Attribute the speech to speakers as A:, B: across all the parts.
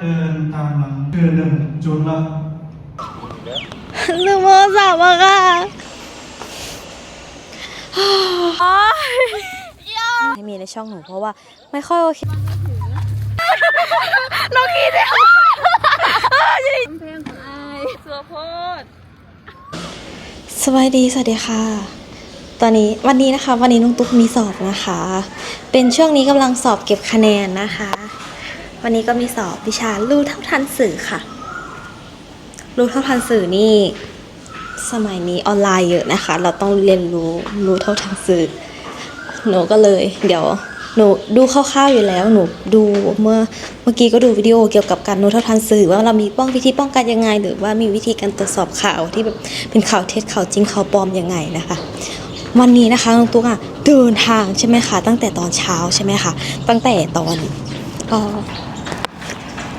A: เดินตามหลังคือหนึ่งจุลละ
B: หนูโมสามอะค่ะให้มีในช่องหนูเพราะว่าไม่ค่อยโอเคน้องกีเดียวสวัสดี สวัสดีค่ะ ตอนนี้วันนี้นะคะ วันนี้น้องตุ๊กมีสอบนะคะ เป็นช่วงนี้กำลังสอบเก็บคะแนนนะคะ วันนี้ก็มีสอบวิชารู้เท่าทันสื่อค่ะ รู้เท่าทันสื่อนี่ สมัยนี้ออนไลน์เยอะนะคะ เราต้องเรียนรู้รู้เท่าทันสื่อ หนูก็เลย เดี๋ยวหนูดูคร่าวๆอยู่แล้ว หนูดูเมื่อเมื่อกี้ก็ดูวิดีโอเกี่ยวกับการรู้เท่าทันสื่อ ว่าเรามีป้องวิธีป้องกันยังไง หรือว่ามีวิธีการตรวจสอบข่าวที่แบบเป็นข่าวเท็จข่าวจริงข่าวปลอมยังไงนะคะ วันนี้นะคะน้องตุ๊กอะเดินทางใช่ไหมคะตั้งแต่ตอนเช้าใช่ไหมคะตั้งแต่ตอนเออ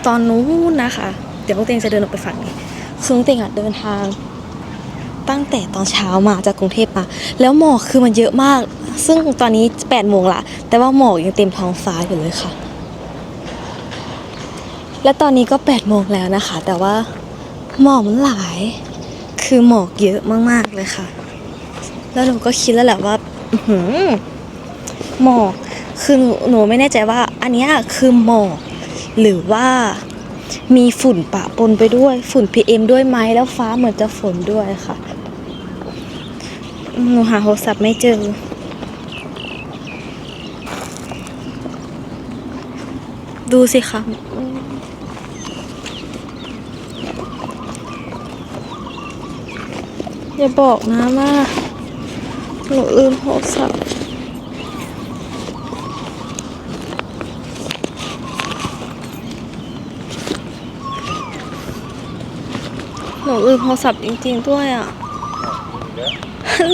B: ตอนนู้นนะคะ เดี๋ยวน้องเตงจะเดินออกไปฝั่งนี้คือน้องเตงอะเดินทางตั้งแต่ตอนเช้ามาจากกรุงเทพมา แล้วหมอกคือมันเยอะมาก ซึ่งตอนนี้8ปดโมงละแต่ว่าหมอกยังเต็มท้องฟ้าอยู่เลยค่ะ และตอนนี้ก็8ปดโมงแล้วนะคะ แต่ว่าหมอกมันหลาย คือหมอกเยอะมากๆเลยค่ะ แล้วหนูก็คิดแล้วแหละว่าหมอกคือหนูไม่แน่ใจว่า อันนี้คือหมอก หรือว่ามีฝุ่นปะปนไปด้วยฝุ่น PM ด้วยไหมแล้วฟ้าเหมือนจะฝนด้วยค่ะ หนูหาโทรศัพท์ไม่เจอ ดูสิคะอย่าบอกนะว่าหนูลืมโทรศัพท์ นูลืมโทรศัพท์จริงๆด้วยอะ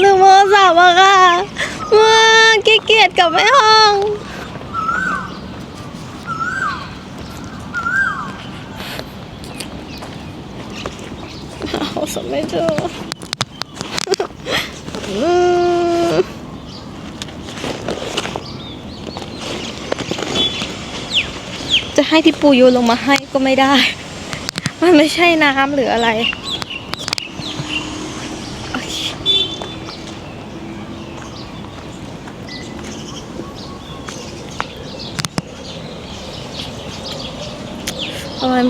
B: ลืมโทรศัพท์อะค่ะมาขี้เกียจกลับไปห้องหาโทรศัพท์ไม่เจออืมจะให้พี่ปูโยนลงมาให้ก็ไม่ได้ มันไม่ใช่น้ำหรืออะไร โอเค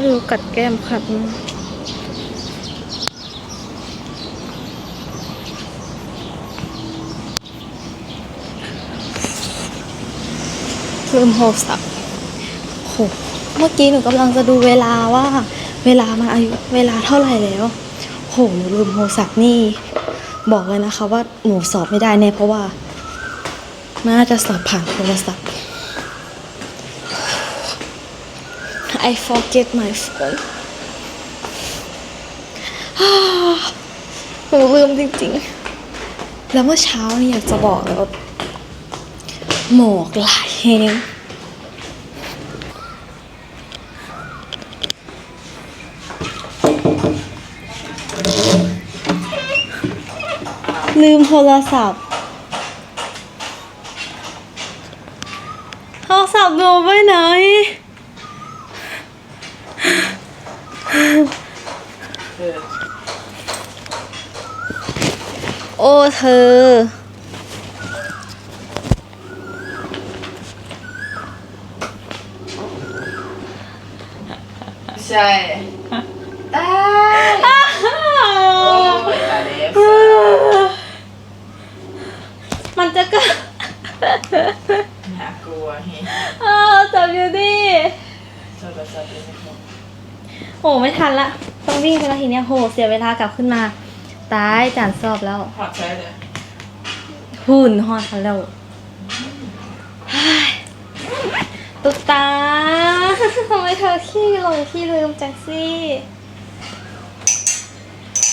B: ดูกัดแก้มขัดมือลืมโทรศัพท์โหเมื่อกี้หนูกำลังจะดูเวลาว่า เวลามันอายุเวลาเท่าไหร่แล้วโหหนูลืมโทรศัพท์นี่ บอกเลยนะคะว่าหนูสอบไม่ได้แน่เพราะว่า น่าจะสอบผ่านโทรศัพท์ I forget my phone หนูลืมจริงๆ แล้วเมื่อเช้านี่อยากจะบอกเลยว่าหมอกหลายแฮงลืมโทรศัพท์ โทรศัพท์หนูไปไหน อ้เธอ
C: ใช่ตายโอ้ยตายแล้ว
B: มันจะก็
C: น่ากลัวเฮ้ย
B: อ้าวจับอยู่ดิ
C: โทรศัพท์เป็นไงครับ
B: โหไม่ทันละ ต้องวิ่งไปแล้วทีเนี้ยโห เสียเวลากลับขึ้นมา ตายจานสอบแล้ว
C: หอดใช่เลย
B: หุ่นฮอดเขาแล้วเฮ้ยตุ๊กตา ทำไมเธอขี้หลงขี้ลืมจังสิ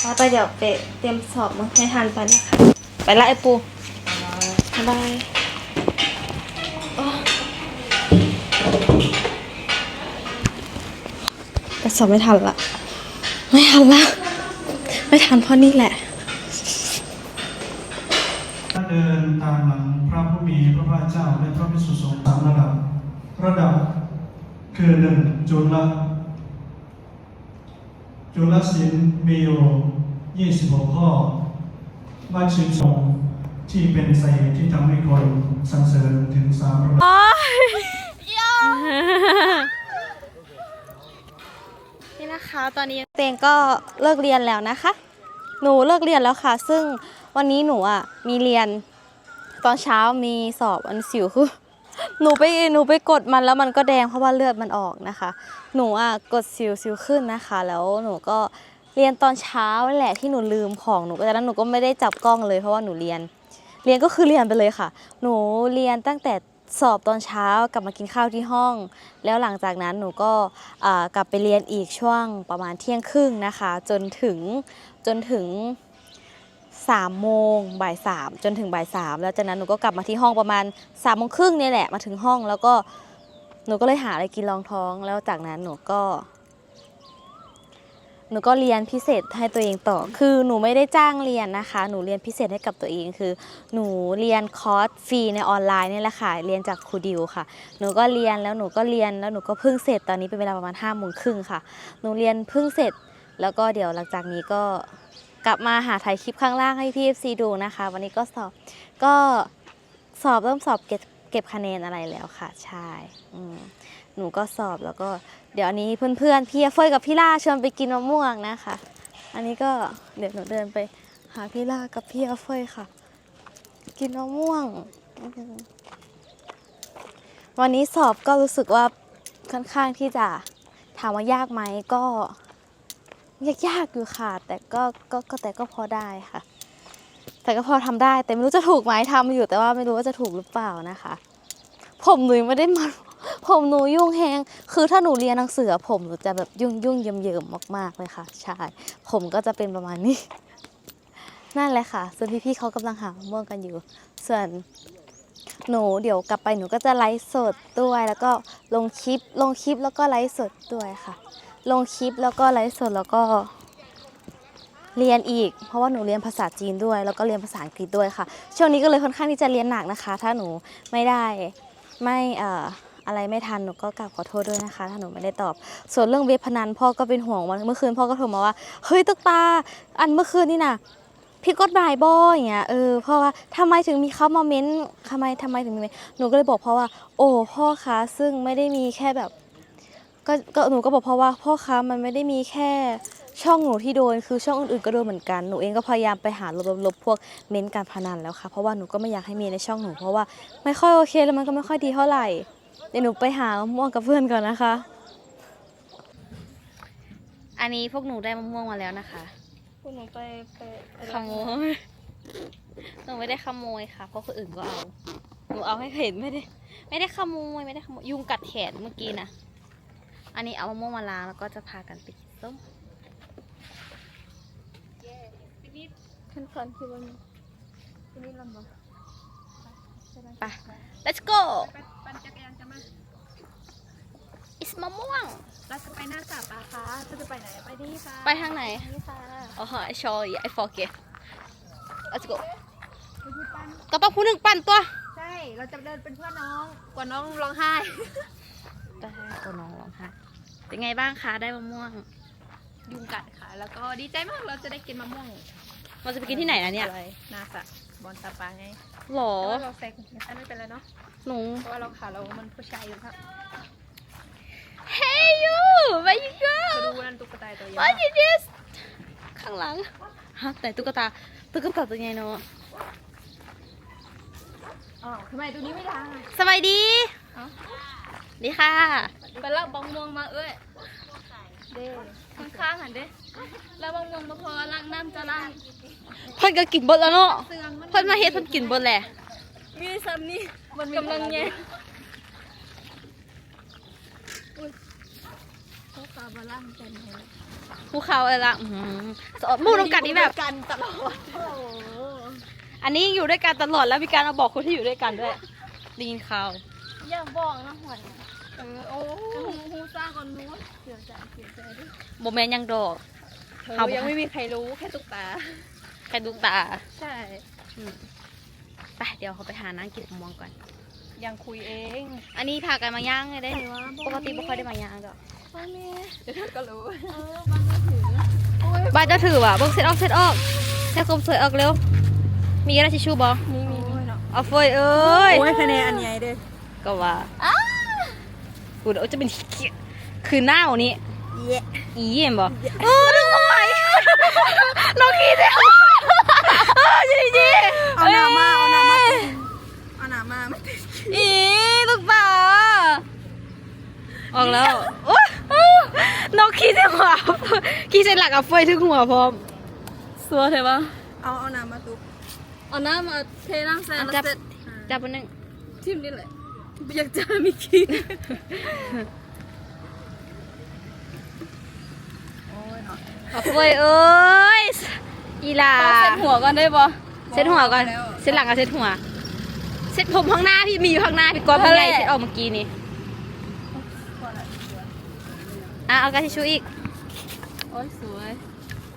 B: เอาไปเดี๋ยวไปเตรียมสอบมั้งให้ทันไปนะคะ ไปละไอ้ปูบ๊ายบายโอ้แต่สอบไม่ทันละ ไม่ทันละ ไม่ทันเพราะนี่แหละ
A: ถ้าเดินตามหลังพระผู้มีพระภาคเจ้าและพระพิสุสงฆ์สามระดับ ระดับคือหนึ่งจุลละจุลศิลป์มีอยู่ 26 ข้อว่าชื่นชมที่เป็นสาเหตุที่ทำให้คนสรรเสริญถึงสามระดับ
B: นะคะ ตอนนี้เตงก็เลิกเรียนแล้วนะคะ หนูเลิกเรียนแล้วค่ะ ซึ่งวันนี้หนูอะมีเรียน ตอนเช้ามีสอบอันสิวคือหนูไปหนูไปกดมันแล้วมันก็แดงเพราะว่าเลือดมันออกนะคะ หนูอะกดสิวสิวขึ้นนะคะ แล้วหนูก็เรียนตอนเช้าแหละที่หนูลืมของหนูก็จากนั้นหนูก็ไม่ได้จับกล้องเลยเพราะว่าหนูเรียน เรียนก็คือเรียนไปเลยค่ะ หนูเรียนตั้งแต่ สอบตอนเช้ากลับมากินข้าวที่ห้อง แล้วหลังจากนั้นหนูก็กลับไปเรียนอีกช่วงประมาณเที่ยงครึ่งนะคะ จนถึงจนถึง3ามโมงบ่ายสามจนถึงบ่ายสามแล้วจากนั้นหนูก็กลับมาที่ห้องประมาณ3ามโมงครึ่งนี่แหละมาถึงห้องแล้วก็หนูก็เลยหาอะไรกินรองท้อง แล้วจากนั้นหนูก็ หนูก็เรียนพิเศษให้ตัวเองต่อ คือหนูไม่ได้จ้างเรียนนะคะ หนูเรียนพิเศษให้กับตัวเองคือ หนูเรียนคอร์สฟรีในออนไลน์นี่แหละค่ะ เรียนจากครูดิวค่ะ หนูก็เรียนแล้วหนูก็เรียนแล้วหนูก็เพิ่งเสร็จตอนนี้เป็นเวลาประมาณ5้าโมงครึ่งค่ะ หนูเรียนเพิ่งเสร็จ แล้วก็เดี๋ยวหลังจากนี้ก็กลับมาหาถ่ายคลิปข้างล่างให้พี่เอฟซีดูนะคะ วันนี้ก็สอบก็สอบเริ่มสอบเก็บเก็บคะแนนอะไรแล้วค่ะ ใช่หนูก็สอบแล้วก็ เดี๋ยวอันนี้เพื่อนๆพี่เฟยกับพี่ล่าชวนไปกินมะม่วงนะคะ อันนี้ก็เดี๋ยวหนูเดินไปหาพี่ล่ากับพี่เฟยค่ะ กินมะม่วง วันนี้สอบก็รู้สึกว่าค่อนข้างที่จะถามว่ายากไหมก็ยากๆอยู่ค่ะ แต่ก็ก็ก็แต่ก็พอได้ค่ะ แต่ก็พอทำได้ แต่ไม่รู้จะถูกไหมทำอยู่แต่ว่าไม่รู้ว่าจะถูกหรือเปล่านะคะ ผมหนูยังไม่ได้มา ผมหนูยุ่งแฮงคือถ้าหนูเรียนหนังสือผมหนูจะแบบยุ่งยุ่งเยิมเยิมมากๆเลยค่ะ ใช่ ผมก็จะเป็นประมาณนี้ นั่นแหละค่ะ ส่วนพี่ๆเขากำลังหาม่วงกันอยู่ ส่วนหนูเดี๋ยวกลับไปหนูก็จะไลฟ์สดด้วย แล้วก็ลงคลิปลงคลิปแล้วก็ไลฟ์สดด้วยค่ะ ลงคลิปแล้วก็ไลฟ์สดแล้วก็ เรียนอีก เพราะว่าหนูเรียนภาษาจีนด้วย แล้วก็เรียนภาษาอังกฤษด้วยค่ะ ช่วงนี้ก็เลยค่อนข้างที่จะเรียนหนักนะคะ ถ้าหนูไม่ได้ไม่เอ่อ อะไรไม่ทันหนูก็กราบขอโทษด้วยนะคะถ้าหนูไม่ได้ตอบ ส่วนเรื่องเว็บพนันพ่อก็เป็นห่วงวันเมื่อคืนพ่อก็โทรมาว่าเฮ้ยตุ๊กตา อันเมื่อคืนนี่นะพี่กฎหมายบออย่างเงี้ยเออพ่อว่าทำไมถึงมีเขามาเม้นทำไมทำไมถึงมีเม้นหนูก็เลยบอกพ่อว่า โอ้พ่อคะซึ่งไม่ได้มีแค่แบบก็ก็หนูก็บอกพ่อว่าพ่อคะมันไม่ได้มีแค่ช่องหนูที่โดนคือช่องอื่นๆก็โดนเหมือนกันหนูเองก็พยายามไปหาลบลบพวกเม้นการพนันแล้วค่ะเพราะว่าหนูก็ไม่อยากให้มีในช่องหนูเพราะว่าไม่ค่อยโอเคแล้วมันก็ไม่ค่อยดีเท่าไหร่ เดี๋ยวหนูไปหามะม่วงกับเพื่อนก่อนนะคะ อันนี้พวกหนูได้มะม่วงมาแล้วนะคะ
D: พวกหนูไปไปไป
B: ขโมยหนูไม่ได้ขโมยค่ะ เพราะคนอื่นก็เอา หนูเอาให้เห็นไม่ได้ ไม่ได้ขโมยไม่ได้ขโมยยุงกัดแขนเมื่อกี้นะ อันนี้เอามะม่วงมาล้างแล้วก็จะพากันไปกินส้ม
D: ขั้นตอนคือวันนี้ทีนี้ลำบาก
B: ไป let's go
D: ไปปั่นจักรยานกันมา
B: it's มะม่วง
D: เราจะไปหน้าสาปาค่ะเราจะไปไหน ไปนี่ค่ะ
B: ไปทางไหน
D: นี่ค่ะ
B: อ๋อ I sorry I forget let's go
D: ไปดูปั่น
B: ก็ต้องผู้หนึ่งปั่นตัว
D: ใช่ เราจะเดินเป็นเพื่อนน้อง กว่าน้องร้องไห้
B: ได้ตัวน้องร้องไห้ เป็นไงบ้างคะ ได้มะม่วง
D: ยุงกัดค่ะ แล้วก็ดีใจมาก เราจะได้กินมะม่วง
B: เราจะไปกินที่ไหนนะเนี่ย
D: อะไรหน้าสระบอนสาปาไง
B: หรอ
D: แต่ว่าเราแซงอันไม่เป็นไรเนาะ
B: หนู
D: เพราะว่าเราขาเรา มันผู้ชายอยู่ครับ
B: Hey you where you
D: จะ
B: go
D: ดูนั่นตุ๊กตาตัวใหญ่
B: What is this ข้างหลังฮะแต่ตุ๊กตาตุ๊กตาตัวใหญ่เนาะ
D: อ๋อทำไมตัวนี้ไม่ได้
B: สวัสดี
D: เอ้า
B: ดีค่ะ
D: ไปเล่าบองม่วงมาเอ้ยเด้ข้างๆหันเด้ แล้วบองม่วงมาพอล้างน้ำจะล้าง
B: เพิ่นก็กินเบดแล้วเนาะ
D: เสื่อมมัน
B: เพิ่นมาเฮ็ดเพิ่นกินเบดแหละ
D: มีซ้ำนี่มันกำลังแย่เขาตาบาล่างเต็มเลย
B: ภูเขาอะไรละอื้อหือสอนหมู่น้องกัดนี่แบบ
D: กันตลอดโอ้โห
B: อันนี้อยู่ด้วยกันตลอดแล้วมีการมาบอกคนที่อยู่ด้วยกันด้วยได้ยินข่าว
D: อย่าบอกนะหวยเออโอ้ฮูซ่าก่อนนู้นเสียใจเสียใจด้วย
B: โมเมนต์ยังดอก
D: เธอ
B: เอายั
D: ยังไม่มีใครรู้แค่ตุ๊กตา
B: ใครดูตา
D: ใช่
B: อืมไปเดี๋ยวเขาไปหานั่งกินมะม่วงก่อน
D: ยยังคุยเอง
B: อันนี้พากันมาย่างไงได้ปกติไม่ค่อยได้มาย่างดอก
D: พ่อแม่เดี๋ยวเธอก็รู้
B: บ้านจะถือว่ะเบิ่งเซตออกเซตออกแค่คมสวยออกเร็ว มีกระดาษทิชชู่บ่
D: มีมีมีเนาะ
B: เอาเฟยเอ้ย
E: โอ้ยคะแนนอันใหญ่เด้อ
B: ก็ว่ากูเดี๋ยวจะเป็นเหี้ยคือหน้าวันนี้
E: เย้
B: อีเยี่ยมบ่ เออดึงทำไมเราคิดแล้วเออจริงจริง
E: เอาหน้ามาเอาหน้ามาเอาหน้ามาไม่ติด
B: อีลูกป่าออกแล้วโอ๊ยน้องขี้เสียหัวขี้เสียหลักกับเฟยถึงหัวพร้อม
D: สัวเถอะปะ
E: เอาเอาหน้ามาตุ๊ก
D: เอาน้ำมาเทน้ำใส่
B: อะ
D: แล้ว
B: จับ
D: เสร็จ
B: จับมันหนึ่ง
D: ทิมนี่แหละอยากจะมีขี้
B: เอาเฟยเอ้ยอีหลา
D: เอาเสร็จหัวก่อนได้ปะ
B: เซ็ตหัวก่อนเซ็ตหลังกับเซ็ตหัวเซ็ตผมข้างหน้าพี่มีอยู่ข้างหน้าพี่ก้อนข้างในเซ็ตออกเมื่อกี้นี่อะเอากระทิชชู่อีก
D: โอ้ยสวย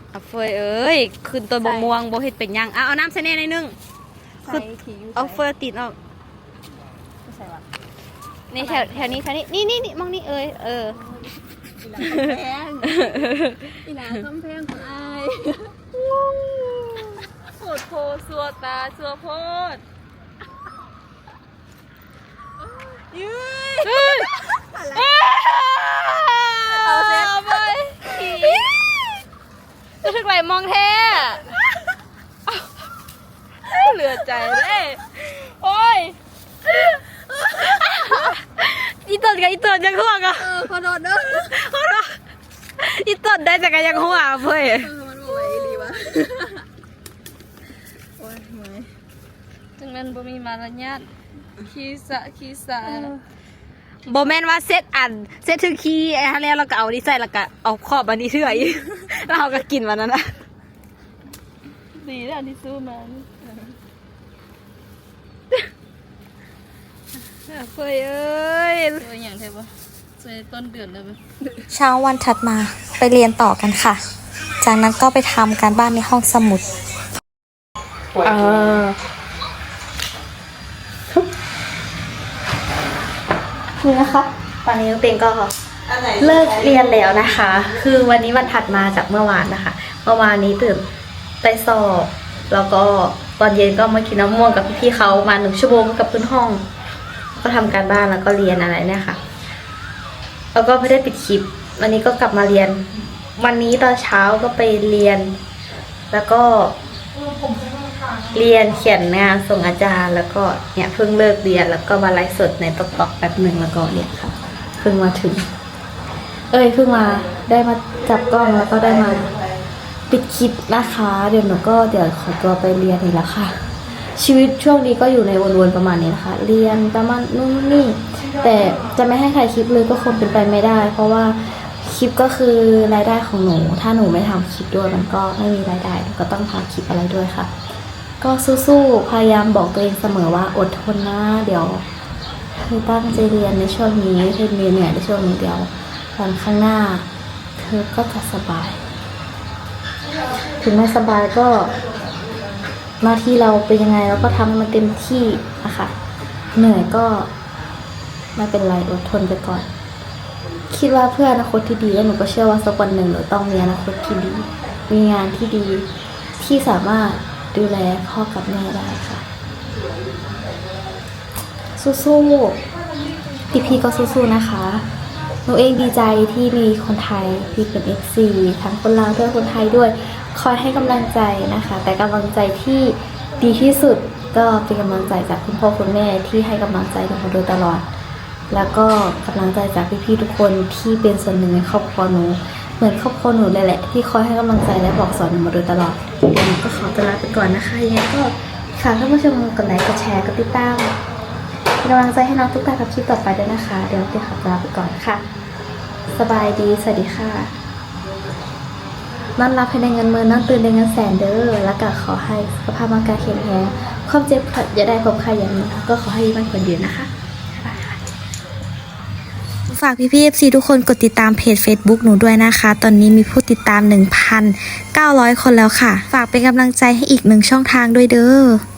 B: เอาเฟยเอ้ยขึ้นต้นบกม่วงโบเห็ดเป็นหยังอะเอาน้ำใส่แน่ในอยนึง
D: ใส่ขี้อยู่
B: เอาเฟยติดออก
D: ใส่วะ
B: นี่แถวแถวนี้แถวนี้นี่นี่นี่มองนี่เอ้ยเออ
D: แพงอีหลาคำแพงของอายโคตรโพสัวตาสัวโพดยืย
B: เอาเซ็ตไปจะถึงไหนมองแท้
D: เหลือใจเลยโอ้ย
B: อีตนกับอีตนยังห่วงอะ
E: เออขอโทษเด้อ
B: อีตนได้จากกันยังห่วงเฟ้ย
E: เออมันบ่ไหวอีหลีวะโอ้ยเมื่อย
D: จึงแมันบ่มีมารยาทขี้สะขี้สะ
B: โบแมนว่าเซตอันเซตถึงคีย์ไอ้ฮันแล้วเราก็เอานี่ใส่แล้วก็เอาขอบอันนี้เถื่อยแล้วเราก็กินวันนั้นนะ
D: ดีแล้วที่สู้มัน
B: เฟ้ยเอ้ย
D: สวยอย่างเทปะสวยต้นเดือนเลยปะ
B: เช้าวันถัดมาไปเรียนต่อกันค่ะ จากนั้นก็ไปทำการบ้านในห้องสมุด เออนี่นะคะ ตอนนี้น้องเต็งก็เลิกเรียนแล้วนะคะ คือวันนี้วันถัดมาจากเมื่อวานนะคะ เมื่อวานนี้ตื่นไปสอบ แล้วก็ตอนเย็นก็มากินน้ำม่วงกับพี่ๆเขามาหนึ่งชั่วโมงกับพื้นห้อง ก็ทำการบ้านแล้วก็เรียนอะไรเนี่ยค่ะ แล้วก็ไม่ได้ปิดคลิป วันนี้ก็กลับมาเรียน วันนี้ตอนเช้าก็ไปเรียน แล้วก็เรียนเขียนงานส่งอาจารย์ แล้วก็เนี่ยเพิ่งเลิกเรียนแล้วก็มาไลฟ์สดในตอกตอกแป๊บหนึ่งแล้วก็เนี่ยค่ะเพิ่งมาถึง เอ้ยเพิ่งมาได้มาจับกล้องแล้วก็ได้มาปิดคลิปนะคะ เดี๋ยวหนูก็เดี๋ยวขอตัวไปเรียนอีกแล้วค่ะ ชีวิตช่วงนี้ก็อยู่ในวนๆประมาณนี้นะคะ เรียนประมาณนู่นนี่ แต่จะไม่ให้ใครคลิปเลยก็คงเป็นไปไม่ได้ เพราะว่าคลิปก็คือรายได้ของหนู ถ้าหนูไม่ทำคลิปด้วยมันก็ไม่มีรายได้หนูก็ต้องทำคลิปอะไรด้วยค่ะ ก็สู้ๆพยายามบอกตัวเองเสมอว่าอดทนนะเดี๋ยวเธอตั้งใจเรียนในช่วงนี้เธอเรียนเนี่ยในช่วงนี้เดี๋ยววันข้างหน้า เธอก็จะสบาย ถึงไม่สบายก็หน้าที่เราเป็นยังไงเราก็ทำมันเต็มที่นะคะเหนื่อยก็ ไม่เป็นไรอดทนไปก่อน คิดว่าเพื่ออนาคตที่ดีแล้วหนูก็เชื่อว่าสักวันหนึ่งหนูต้องมีอนาคตที่ดี มีงานที่ดี ที่สามารถดูแลพ่อกับแม่ได้ค่ะ สู้ๆพี่พี่ก็สู้ๆนะคะหนูเองดีใจที่มีคนไทยที่เป็น FC ทั้งคนลาวด้วยคนไทยด้วย คอยให้กำลังใจนะคะ แต่กำลังใจที่ดีที่สุดก็เป็นกำลังใจจากคุณพ่อคุณแม่ที่ให้กำลังใจหนูมาโดยตลอด แล้วก็กำลังใจจากพี่ๆทุกคนที่เป็นส่วนหนึ่งในครอบครัวหนูเหมือนครอบครัวหนูเลยแหละ ที่คอยให้กำลังใจและบอกสอนหนูมาโดยตลอดเดี๋ยวหนูก็ขอตัวลาไปก่อนนะคะยังไงก็ฝากท่านผู้ชมกดไลค์กดแชร์กดติดตามเป็นกำลังใจให้น้องตุ๊กตากับคลิปต่อไปด้วยนะคะ เดี๋ยวพี่ขอตัวลาไปก่อนค่ะ สบายดีสวัสดีค่ะนอนรับให้ได้เงินหมื่นนอนตื่นได้เงินแสนเด้อแล้วก็ขอให้สุขภาพร่างกายแข็งแรงความเจ็บปวดอย่าได้พบใครอย่างนี้ก็ขอให้อยู่บ้านคนเดียวนะคะากพี่พี่เอฟซีทุกคนกดติดตามเพจ Facebook หนูด้วยนะคะ ตอนนี้มีผู้ติดตาม 1,900 คนแล้วค่ะ ฝากเป็นกำลังใจให้อีกหนึ่งช่องทางด้วยเด้อ